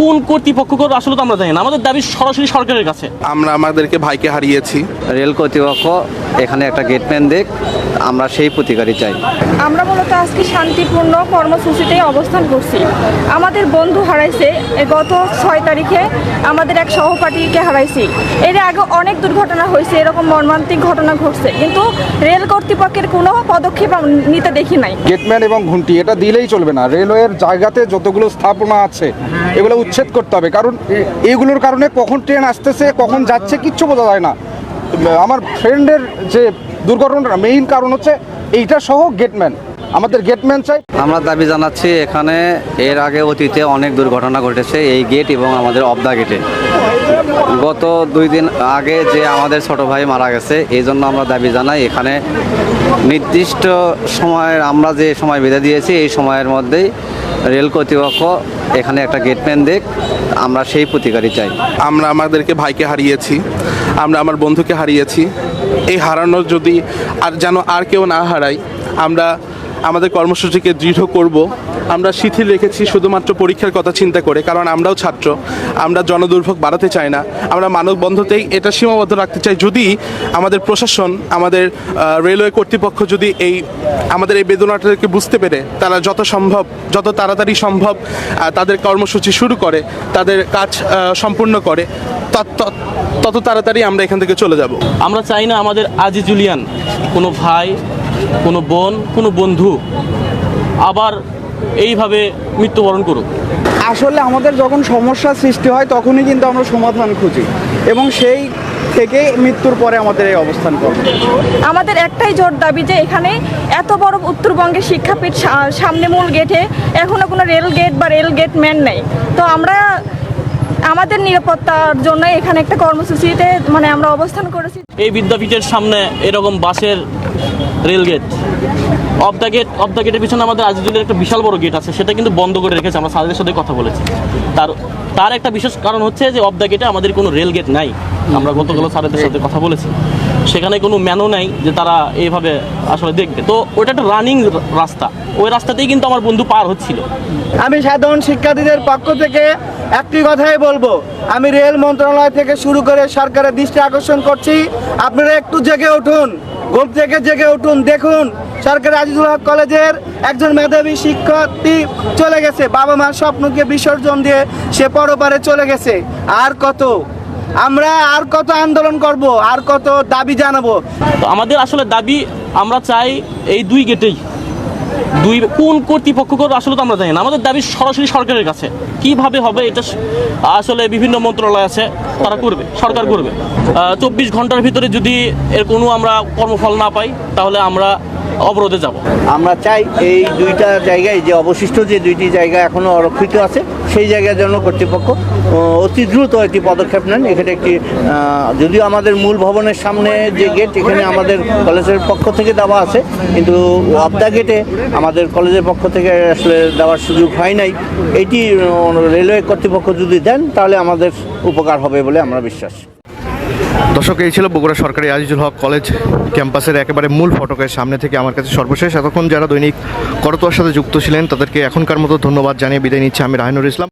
কোন কর্তৃপক্ষ করবে আসলে তো আমরা জানি না। আমাদের দাবি সরাসরি সরকারের কাছে। আমরা আমাদেরকে ভাইকে হারিয়েছি। রেল কর্তৃপক্ষ এখানে একটা গেটম্যান দেখ আমরা সেই প্রতিকারই চাই। আমরা মূলত আজকে শান্তিপূর্ণ কর্মসূচিতে অবস্থান করছি। আমাদের বন্ধু হারাইছে এ গত ছয় তারিখে আমাদের এক সহপাঠীকে হারাইছি। এর আগে অনেক দুর্ঘটনা হয়েছে এরকম মর্মান্তিক ঘটনা ঘটছে কিন্তু রেল কর্তৃপক্ষের কোনো পদক্ষেপ নিতে দেখি নাই। গেটম্যান এবং ঘুমটি এটা দিলেই চলবে না। রেলওয়ের জায়গাতে যতগুলো স্থাপনা আছে এগুলো উচ্ছেদ করতে হবে। কারণ এইগুলোর কারণে কখন ট্রেন আসতেছে কখন যাচ্ছে কিচ্ছু বোঝা যায় না। আমার ফ্রেন্ডের যে দুর্ঘটনার মেইন কারণ হচ্ছে এইটা সহ গেটম্যান আমাদের গেটম্যান চাই। আমরা দাবি জানাচ্ছি এখানে এর আগে অতীতে অনেক দুর্ঘটনা ঘটেছে এই গেট এবং আমাদের অবদা গেটে গত দুই দিন আগে যে আমাদের ছোট ভাই মারা গেছে, এই জন্য আমরা দাবি জানাই এখানে নির্দিষ্ট সময়ের, আমরা যে সময় বেঁধে দিয়েছি, এই সময়ের মধ্যেই রেল কর্তৃপক্ষ এখানে একটা গেটম্যান দেখ, আমরা সেই প্রতিকারই চাই। আমরা আমাদেরকে ভাইকে হারিয়েছি, আমরা আমার বন্ধুকে হারিয়েছি। এই হারানোর যদি আর যেন আর কেউ না হারাই আমরা আমাদের কর্মসূচিকে দৃঢ় করব আমরা শিথিল রেখেছি শুধুমাত্র পরীক্ষার কথা চিন্তা করে, কারণ আমরাও ছাত্র, আমরা জনদুর্ভোগ বাড়াতে চাই না, আমরা মানববন্ধতেই এটা সীমাবদ্ধ রাখতে চাই। যদি আমাদের প্রশাসন, আমাদের রেলওয়ে কর্তৃপক্ষ যদি এই, আমাদের এই বেদনাটাকে বুঝতে পেরে, তারা যত সম্ভব, যত তাড়াতাড়ি সম্ভব তাদের কর্মসূচি শুরু করে, তাদের কাজ সম্পূর্ণ করে তত- তাড়াতাড়ি আমরা এখান থেকে চলে যাব। আমরা চাই না আমাদের আজি জুলিয়ান, কোনো ভাই, কোনো বোন, কোনো বন্ধু, আবার এইভাবে মৃত্যুবরণ করুক। আসলে আমাদের যখন সমস্যার সৃষ্টি হয় তখনই কিন্তু আমরা সমাধান খুঁজি এবং সেই থেকে মৃত্যুর পরে আমাদের এই অবস্থান করবে আমাদের একটাই জোর দাবি যে এখানে এত বড় উত্তরবঙ্গের শিক্ষাপীঠ সামনে মূল গেটে এখনও কোনো রেল গেট বা রেল গেট ম্যান নেই। তো আমরা আমাদের নিরাপত্তার জন্য এখানে একটা কর্মসূচিতে মানে আমরা অবস্থান করেছি। এই বিদ্যাপীঠের সামনে এরকম বাসের rail gate. Of the gate of the গেটের পিছনে আমাদের আজিজুলের একটা বিশাল বড় গেট আছে সেটা কিন্তু বন্ধ করে রেখেছে আমরা স্যারদের সাথে কথা বলেছি। তার তার একটা বিশেষ কারণ হচ্ছে যে অফ দ্য গেটে আমাদের কোনো রেল গেট নাই। আমরা গতকাল স্যারদের সাথে কথা বলেছি। সেখানে কোনো ম্যানও নাই যে তারা এইভাবে আসলে দেখবে। তো ওটা একটা রানিং রাস্তা। ওই রাস্তাতেই কিন্তু আমার বন্ধু পার হচ্ছিল। আমি সাধারণ শিক্ষার্থীদের পক্ষ থেকে একটি কথাই বলব, আমি রেল মন্ত্রণালয় থেকে শুরু করে সরকারের দৃষ্টি আকর্ষণ করছি। আপনারা একটু জেগে উঠুন ঘুম থেকে জেগে উঠুন, দেখুন, সরকারি আজিজুল হক কলেজের একজন মেধাবী শিক্ষার্থী চলে গেছে। বাবা মার স্বপ্নকে বিসর্জন দিয়ে সে পরপারে চলে গেছে। আর কত? আমরা আর কত আন্দোলন করব, আর কত দাবি জানাব? আমাদের আসলে দাবি আমরা চাই এই দুই গেটেই। দুই কোন কর্তৃপক্ষ করবে আসলে তো আমরা জানি না। আমাদের দাবি সরাসরি সরকারের কাছে। কীভাবে হবে এটা আসলে বিভিন্ন মন্ত্রণালয় আছে, তারা করবে, সরকার করবে। চব্বিশ ঘণ্টার ভিতরে যদি এর কোনো আমরা কর্মফল না পাই, তাহলে আমরা অবরোধে যাব। আমরা চাই এই দুইটা জায়গায় যে অবশিষ্ট যে দুইটি জায়গা এখনও অরক্ষিত আছে, সেই জায়গার জন্য কর্তৃপক্ষ অতি দ্রুত একটি পদক্ষেপ নেন। এখানে একটি যদিও আমাদের মূল ভবনের সামনে যে গেট এখানে আমাদের কলেজের পক্ষ থেকে দেওয়া আছে, কিন্তু আবদা গেটে আমাদের কলেজের পক্ষ থেকে আসলে দেওয়ার সুযোগ হয় নাই। এটি রেলওয়ে কর্তৃপক্ষ যদি দেন, তাহলে আমাদের উপকার হবে বলে আমরা বিশ্বাস। দর্শক, এই ছিল বগুড়া সরকারি আজিজুল হক কলেজ ক্যাম্পাসের একেবারে মূল ফটকের সামনে থেকে আমার কাছে সর্বশেষ। এতক্ষণ যারা দৈনিক করতোয়ার সাথে যুক্ত ছিলেন, তাদেরকে এখনকার মতো ধন্যবাদ জানিয়ে বিদায় নিচ্ছে আমি রাহিনুর ইসলাম।